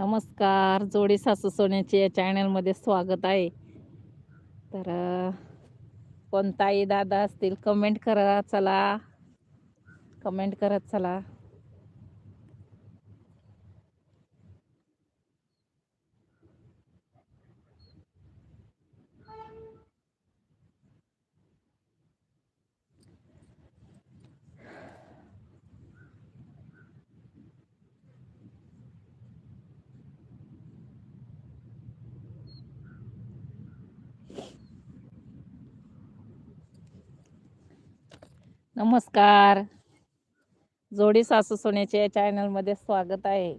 नमस्कार जोडी सासू सोन्याचे या चॅनलमध्ये स्वागत आहे. तर कोणताही दादा असतील कमेंट करा चला. कमेंट करत चला. नमस्कार. जोडी सासू सोन्याचे या चॅनलमध्ये स्वागत आहे.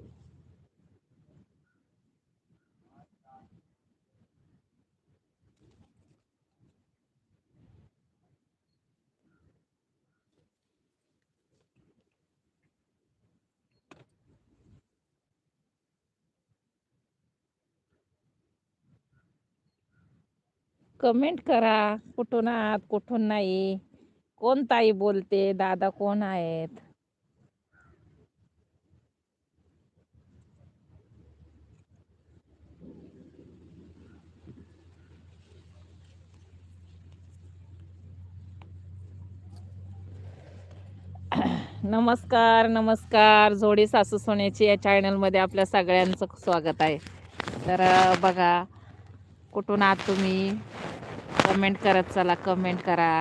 कमेंट करा कुठून आहात कुठून नाही. कोण ताई बोलते? दादा कोण आहेत? नमस्कार नमस्कार. जोडी सासू सोन्याची या चॅनलमध्ये आपल्या सगळ्यांचं स्वागत आहे. तर बघा कुठून आहात तुम्ही? कमेंट करत चला कमेंट करा.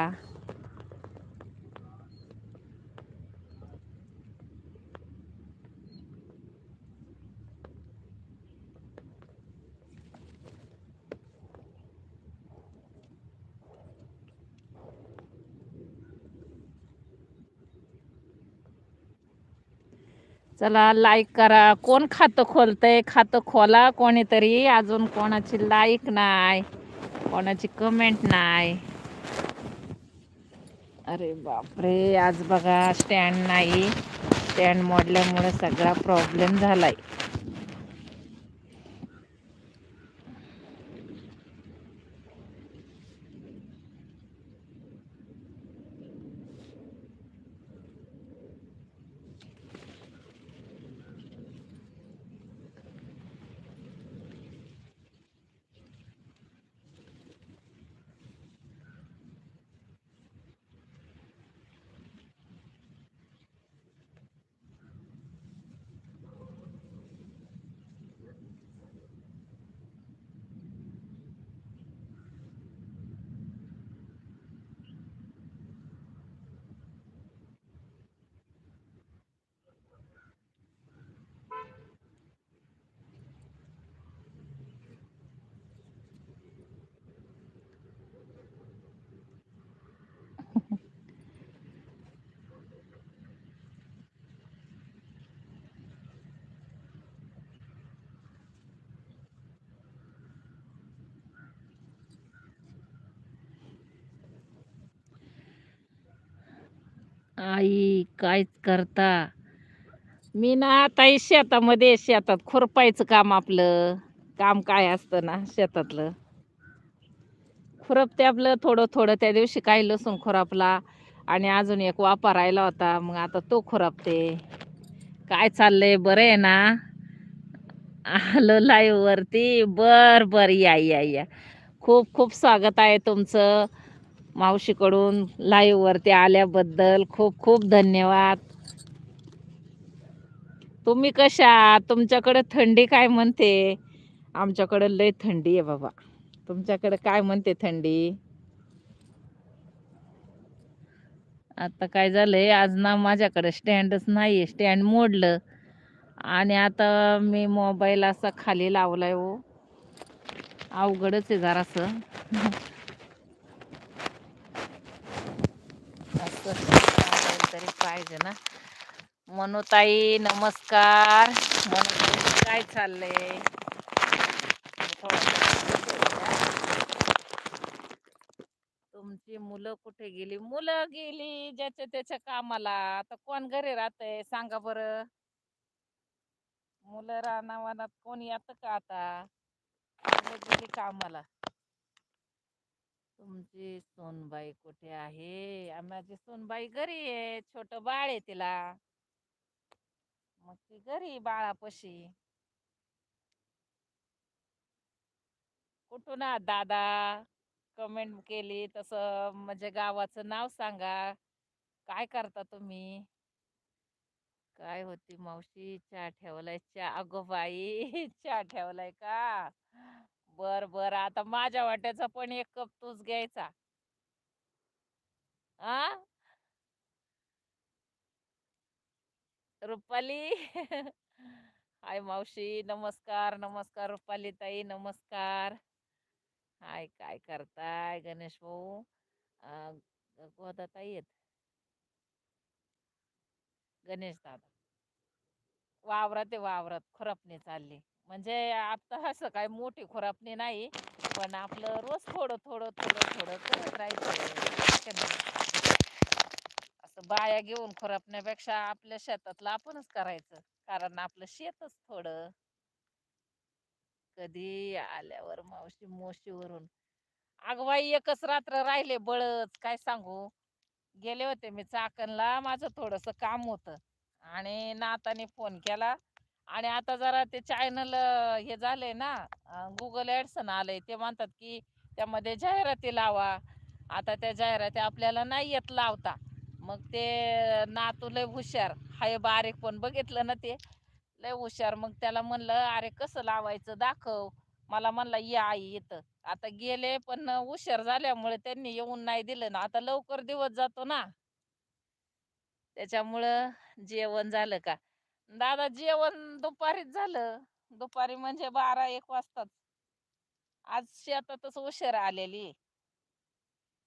चला लाईक करा. कोण खातं खोलतंय? खातं खोला कोणीतरी. अजून कोणाची लाईक नाही. कोणाची कमेंट नाही. अरे बापरे आज बघा स्टँड नाही. स्टँड मोडल्यामुळे सगळा प्रॉब्लेम झालाय. आई कायच करता. मी ना आता शेतामध्ये शेतात खुरपायचं काम आपलं. काम काय असतं ना शेतातलं? खुरपते आपलं थोडं थोडं. त्या दिवशी काही लसूण खुरपला आणि अजून एक वापा राहिला होता. मग आता तो खुरपते. काय चाललंय? बरं आहे ना? आलो लाईव्हवरती बर बर. या या या. खूप खूप स्वागत आहे तुमचं. मावशीकडून लाईव्हवरती आल्याबद्दल खूप खूप धन्यवाद. तुम्ही कशा तुमच्याकडं तुमच्याकडे थंडी काय म्हणते? आमच्याकडे लय थंडी आहे बाबा. तुमच्याकडे काय म्हणते थंडी? आता काय झालंय? आज ना माझ्याकडे स्टँडच नाही स्टँड मोडलं. आणि आता मी मोबाईल असा खाली लावलाय हो. अवघडच आहे जरासं असं चालेल तरी पाहिजे ना. मनुताई नमस्कार. मनुताई काय चाललंय? तुमची मुलं कुठे गेली? मुलं गेली ज्याच्या त्याच्या कामाला. आता कोण घरी राहतय? सांगा बरं. मुलं रानावानात कोण येतं का आता? गेली कामाला. तुमची सोनबाई कुठे आहे? माझी सोनबाई घरी आहे. छोट बाळ आहे तिला. मग ती घरी बाळापशी. कुठून आहात दादा? कमेंट केली तसं म्हणजे गावाचं नाव सांगा. काय करता तुम्ही? काय होती मावशी? चहा ठेवलाय? चहा अगो बाई चहा ठेवलाय का? बर बर. आता माझ्या वाट्याचा पण एक कप तूच घ्यायचा. आ? रुपाली? हाय मावशी. नमस्कार नमस्कार रुपाली ताई. नमस्कार. हाय काय करताय गणेश भाऊ? अं, गोदा ताई आहेत. गणेश दादा. वावरात आहे वावरात. खुरपणी चालली. म्हणजे आता असं काय मोठी खुरपणी नाही पण आपलं रोज थोडं थोडं थोडं थोडं करत राहायचं असं बाया घेऊन खुरपण्यापेक्षा आपल्या शेतातलं आपणच करायचं कारण आपलं शेतच थोडं. कधी आल्यावर मावशी मोशीवरून. अगं बाई एकच रात्र राहिले बळच काय सांगू? गेले होते मी चाकणला माझं थोडस काम होतं. आणि नाताने फोन केला आणि आता जरा ते चॅनल हे झालंय ना गुगल ॲडसन आलंय ते म्हणतात की त्यामध्ये जाहिराती लावा. आता त्या जाहिराती आपल्याला नाही येत लावता. मग ते नातू लय हुशार. हाय बारीक पण बघितलं ना ते? लय हुशार. मग त्याला म्हणलं अरे कसं लावायचं? दाखव. मला म्हणला ये आई इथं. आता गेले पण हुशार झाल्यामुळे त्यांनी येऊन नाही दिलं ना. आता लवकर दिवस जातो ना. त्याच्यामुळं जेवण झालं का? दादा जेवण दुपारीच झालं. दुपारी म्हणजे बारा एक वाजताच. आज शेतातच उशीर आलेली.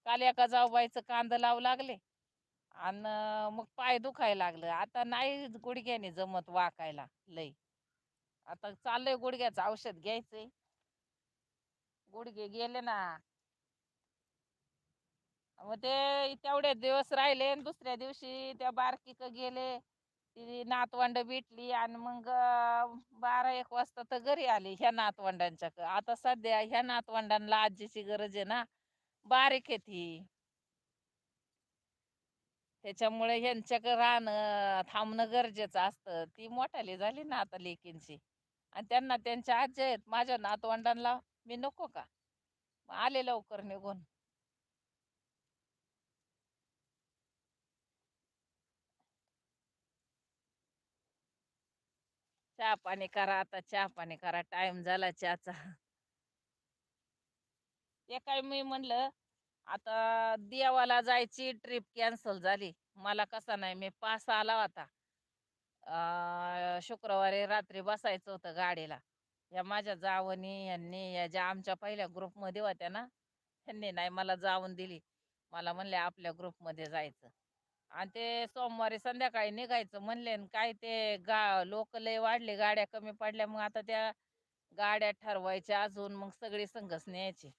काल एका जाऊबाईचं कांदा लावू लागले आणि मग पाय दुखायला लागलं. आता नाही गुडघ्याने जमत वाकायला लय आता चाललंय गुडघ्याचं औषध घ्यायचंय. गुडघे गेले ना. मग ते तेवढे दिवस राहिले आणि दुसऱ्या दिवशी त्या बारकीक गेले. ती नातवंड भेटली आणि मग बारा एक वाजता तर घरी आली ह्या नातवंडांच्या आता सध्या ह्या नातवंडांना आजीची गरज आहे ना बारीक आहे ती. त्याच्यामुळे ह्यांच्याकडे राहणं थांबणं गरजेचं असतं. ती मोठाली झाली ना आता लेकींची. आणि त्यांना त्यांच्या आजी आहेत. माझ्या नातवंडांना मी नको का? आले लवकर निघून. चहा पाणी करा आता चहा पाणी करा टाइम झाला चहाचा. एका मी म्हणलं आता देवाला जायची ट्रिप कॅन्सल झाली. मला कसा नाही मी पास आला होता. शुक्रवारी रात्री बसायचं होतं गाडीला. या माझ्या जावनी यांनी या ज्या आमच्या पहिल्या ग्रुपमध्ये होत्या ना त्यांनी नाही मला जाऊन दिली. मला म्हणले आपल्या ग्रुपमध्ये जायचं. आणि ते सोमवारी संध्याकाळी निघायचं म्हणले आणि काय ते गा लोक लय वाढले गाड्या कमी पडल्या. मग आता त्या गाड्या ठरवायच्या अजून मग सगळी संघच न्यायची.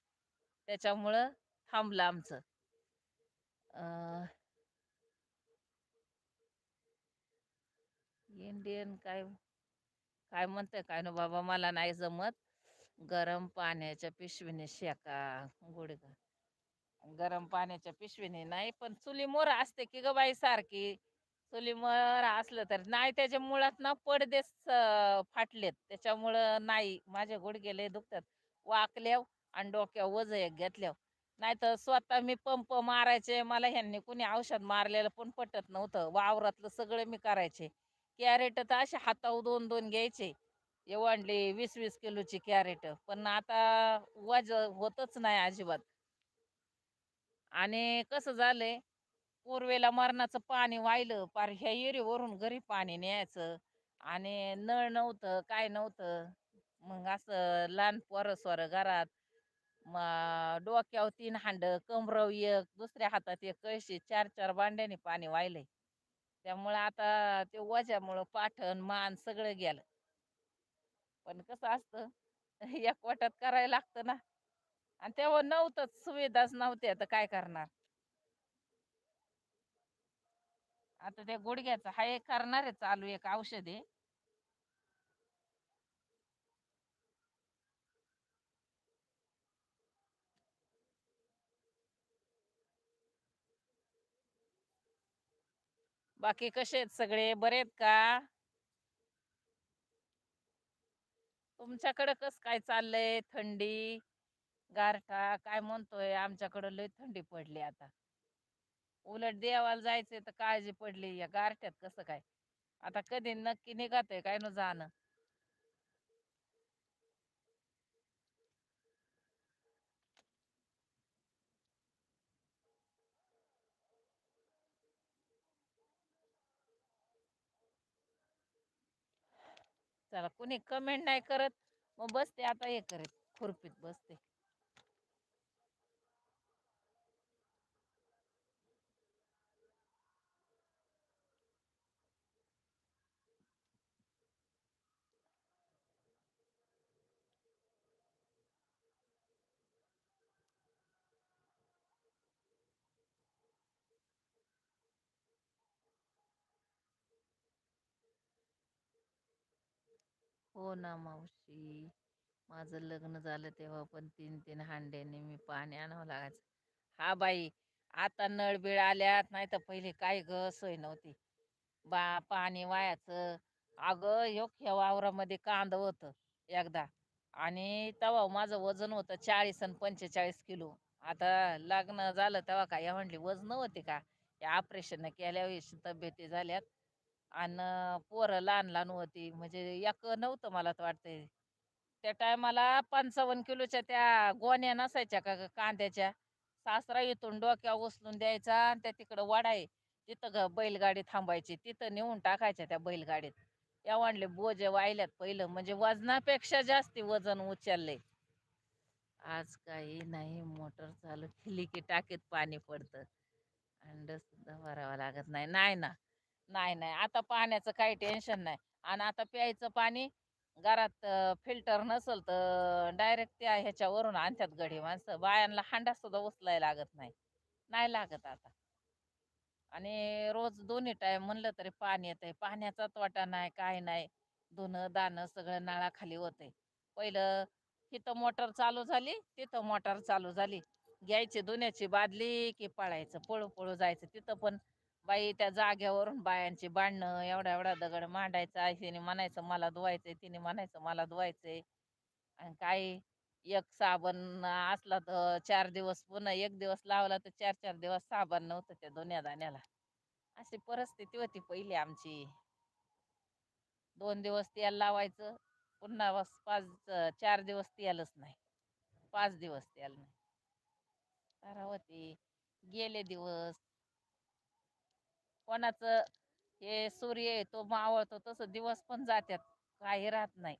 त्याच्यामुळं थांबलं आमचं. अं, इंडियन काय काय म्हणते काय ना बाबा मला नाही जमत. गरम पाण्याच्या पिशवीने शेका गुडगा गरम पाण्याच्या पिशवीने नाही पण चुलीमोर असते की ग बाई सारखी. चुलीमोर असलं तर नाही त्याच्या मुळात ना पडदेच फाटलेत. त्याच्यामुळं नाही. माझे गुडघे लय दुखतात. वाकल्याव आणि डोक्यावर वज एक घेतल्याव. नाही तर स्वतः मी पंप मारायचे. मला ह्यांनी कुणी औषध मारलेलं पण पटत नव्हतं. वावरातलं सगळं मी करायचे. कॅरेट तर असे हातावर दोन दोन घ्यायचे. एवढली वीस वीस किलोची कॅरेट. पण आता वज होतच नाही अजिबात. आणि कसं झालंय पूर्वेला मरणाचं पाणी वाहिलं पार ह्या एरीवरून घरी पाणी न्यायचं आणि नळ नव्हतं काय नव्हतं. मग असं लहान पोरं स्वर घरात मग डोक्यावर तीन हांड कमरव एक दुसऱ्या हातात एक कळशी चार चार भांड्याने पाणी वाहिलंय त्यामुळं आता ते वजामुळं पाठण मान सगळं गेलं. पण कसं असतं एक वाटात करायला लागतं ना. आणि तेव्हा नव्हतंच सुविधाच नव्हत्या तर काय करणार? आता त्या गुडघ्याचं एक करणार आहे चालू एक औषध आहे. बाकी कसे आहेत सगळे? बरे आहेत का? तुमच्याकडे कस काय चाललंय? थंडी? गारठा काय म्हणतोय आमच्याकडं लय थंडी पडली आता. उलट देवाला जायचंय तर काळजी पडली या गारठ्यात कसं काय? आता कधी नक्की निघतंय काय न जाणं. चला कुणी कमेंट नाही करत. मग बसते आता हे करत खुरपीत बसते. हो ना मावशी. माझं लग्न झालं तेव्हा पण तीन तीन हांड्याने मी पाणी आणावं लागायचं. हा बाई आता नळ बिळ आल्यात नाही तर पहिले काय ग सोय नव्हती. बा पाणी वायाचं. अगं ह्यो ह्या वावरामध्ये कांद होतं एकदा. आणि तेव्हा माझं वजन होतं चाळीस आणि पंचेचाळीस किलो. आता लग्न झालं तेव्हा काय म्हणली वजन होते का? या ऑपरेशन केल्या तब्येती झाल्यात. आणि पोरं लहान लहान होती. म्हणजे एक नव्हतं मला तर वाटतंय. त्या टायमाला पंचावन्न किलोच्या त्या गोण्या नसायच्या का कांद्याच्या. सासरा इथून डोक्या उचलून द्यायचा आणि त्या तिकडं वडाय. तिथं ग बैलगाडी थांबायची. तिथं नेऊन टाकायच्या त्या बैलगाडीत. या म्हणले बोजे वाहिल्यात पहिलं. म्हणजे वजनापेक्षा जास्ती वजन उचललंय. आज काही नाही. मोटर चालू केली की टाकीत पाणी पडतं. अंड सुद्धा भरावं लागत नाही. नाही ना. नाही नाही. आता पाण्याचं काही टेन्शन नाही. आणि आता प्यायचं पाणी घरात फिल्टर नसल तर डायरेक्ट त्या ह्याच्यावरून आणतात गडी माणसं. बायांना हांडा सुद्धा उचलायला लागत नाही. नाही लागत आता. आणि रोज दोन्ही टाइम म्हणलं तरी पाणी येतंय. पाण्याचा तोटा नाही काय नाही. धुणं दाणं सगळं नळाखाली होतंय. पहिलं तिथं मोटर चालू झाली तिथं मोटर चालू झाली. घ्यायची धुण्याची बादली की पळायचं. पळू पळू जायचं. तिथं पण बाई त्या जाग्यावरून बायांची बांधणं एवढा एवढा दगड मांडायचा तिने म्हणायचं मला धुवायचंय. तिने म्हणायचं मला धुवायचंय. आणि काय एक साबण असला तर चार दिवस पुन्हा एक दिवस लावला तर चार चार दिवस साबण नव्हतं त्या दोन्या दाण्याला. अशी परिस्थिती होती पहिली आमची. दोन दिवस तेल लावायचं पुन्हा बस पाच चार दिवस तेलच नाही. पाच दिवस तेल नाही. तर होती. गेले दिवस. कोणाचं हे सूर्य आहे तो मावळतो तसं दिवस पण जात्यात काही राहत नाही.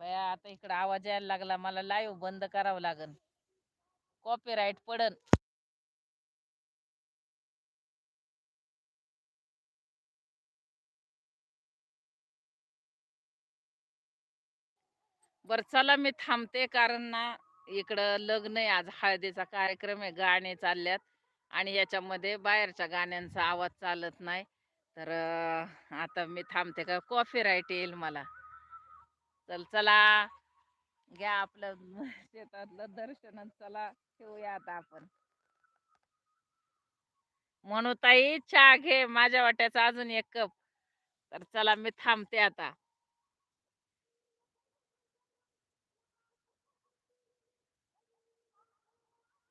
बया आता इकडं आवाज यायला लागला मला लाईव्ह बंद करावं लागन. कॉपीराईट पडन. बर चला मी थांबते कारण ना इकडं लग्न आहे आज हळदीचा कार्यक्रम आहे गाणे चालल्यात आणि याच्यामध्ये बाहेरच्या गाण्यांचा आवाज चालत नाही. तर आता मी थांबते का? कॉफी राईट येईल मला. चल चला. घ्या आपलं शेतातलं दर्शन चला ठेवूया आता आपण. म्हणू ताई चहा घे. माझ्या वाट्याचा अजून एक कप. तर चला मी थांबते आता.